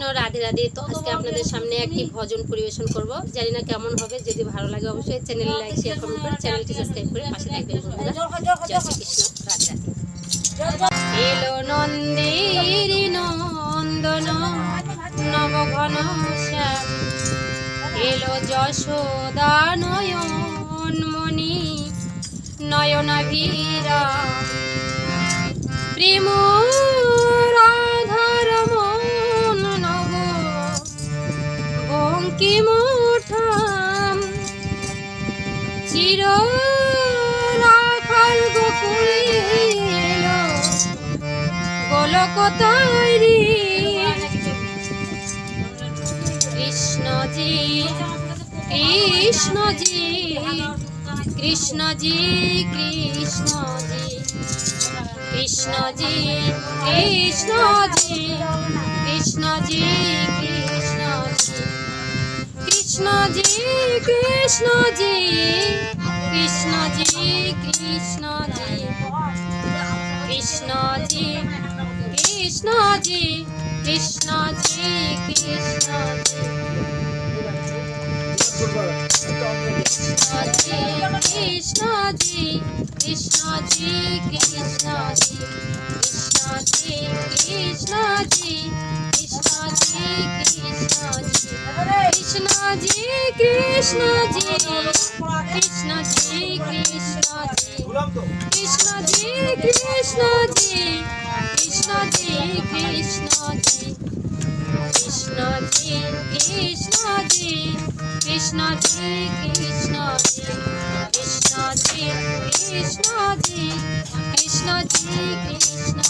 কৃষ্ণ রাধে রাধে। তো আজকে আপনাদের সামনে একটি ভজন পরিবেশন করব। জানি না কেমন হবে যদি ভালো লাগে অবশ্যই চ্যানেল লাইক শেয়ার কমেন্ট করে চ্যানেলটি সাবস্ক্রাইব করে পাশে থাকবেন বন্ধুরা। জয় শ্রীকৃষ্ণ রাধে রাধে। এলো নন্দির নন্দন নবঘন শ্যাম। এলো যশোদা নয়ন মণি নয়নাভীরা গোলক তৈরি কৃষ্ণজি কৃষ্ণজি কৃষ্ণজি কৃষ্ণজি কৃষ্ণজি কৃষ্ণজি কৃষ্ণজি কৃষ্ণজি কৃষ্ণজি কৃষ্ণজি কৃষ্ণজি কৃষ্ণজি কৃষ্ণজি কৃষ্ণজি কৃষ্ণজি। কৃষ্ণজি কৃষ্ণজি কৃষ্ণজি কৃষ্ণজি। কৃষ্ণজি কৃষ্ণজি কৃষ্ণজি কৃষ্ণজি। কৃষ্ণজি কৃষ্ণজি কৃষ্ণজি কৃষ্ণজি। কৃষ্ণজি কৃষ্ণজি কৃষ্ণজি কৃষ্ণজি কৃষ্ণজি কৃষ্ণজি কৃষ্ণজি কৃষ্ণজি কৃষ্ণজি কৃষ্ণজি কৃষ্ণজি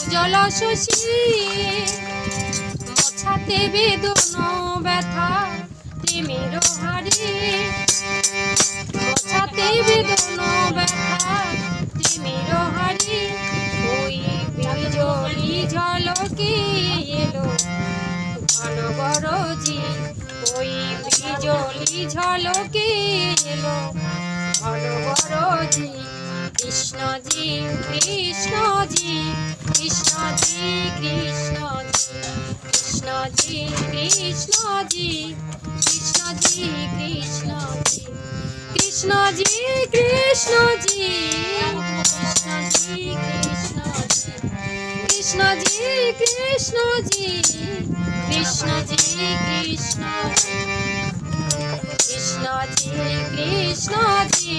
উজল শশী মোছাতে বেদন, ব্যথা, প্রেমের হারে। মোছাতে বেদন, ব্যথা, প্রেমের হারে। ওই বিজলি ঝলকে এলো ঘন বরজি ওই বিজলি ঝলকে এলো ঘন বরজি কৃষ্ণজি কৃষ্ণজি কৃষ্ণজি কৃষ্ণজি কৃষ্ণজি কৃষ্ণজি কৃষ্ণজি কৃষ্ণজি কৃষ্ণজি কৃষ্ণজি কৃষ্ণজি কৃষ্ণজি কৃষ্ণজি কৃষ্ণজি কৃষ্ণজি কৃষ্ণজি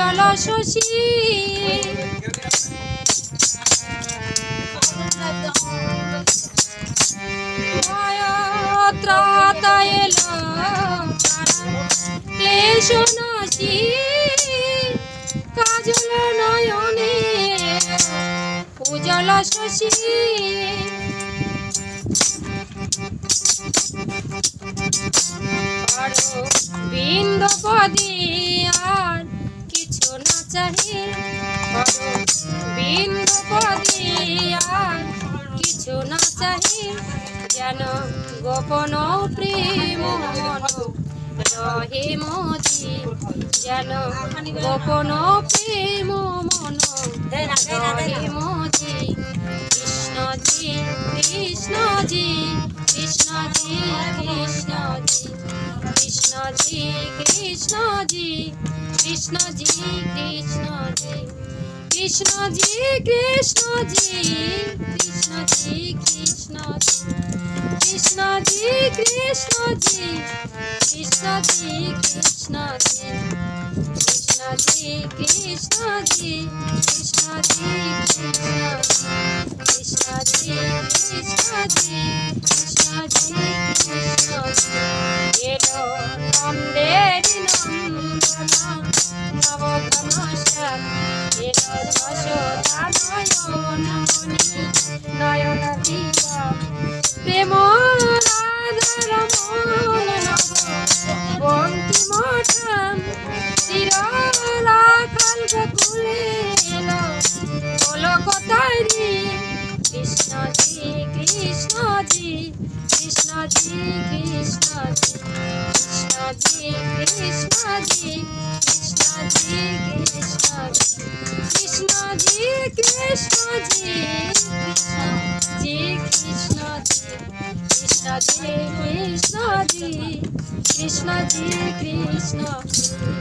জলশশী ত্রাতা এলা ক্লেশ নাশী কাজল নয়নে। উজল শশী। বিন্দ পদিয়া যেন গোপন প্রেম রহে মজি যেন গোপন প্রেম মন রহে মজি কৃষ্ণজি কৃষ্ণজি কৃষ্ণজি কৃষ্ণজি কৃষ্ণজি কৃষ্ণজি কৃষ্ণজি কৃষ্ণজি কৃষ্ণ জি কৃষ্ণ জি কৃষ্ণ জি কৃষ্ণ কৃষ্ণ জি কৃষ্ণ জি কৃষ্ণ জি কৃষ্ণ জি কৃষ্ণ জি কৃষ্ণ জি কৃষ্ণ জি কৃষ্ণ কৃষ্ণ জি কৃষ্ণ জি কৃষ্ণজি কৃষ্ণজি কৃষ্ণজি কৃষ্ণজি কৃষ্ণজি কৃষ্ণজি কৃষ্ণজি কৃষ্ণজি কৃষ্ণজি কৃষ্ণজি কৃষ্ণজি কৃষ্ণজি কৃষ্ণজি কৃষ্ণ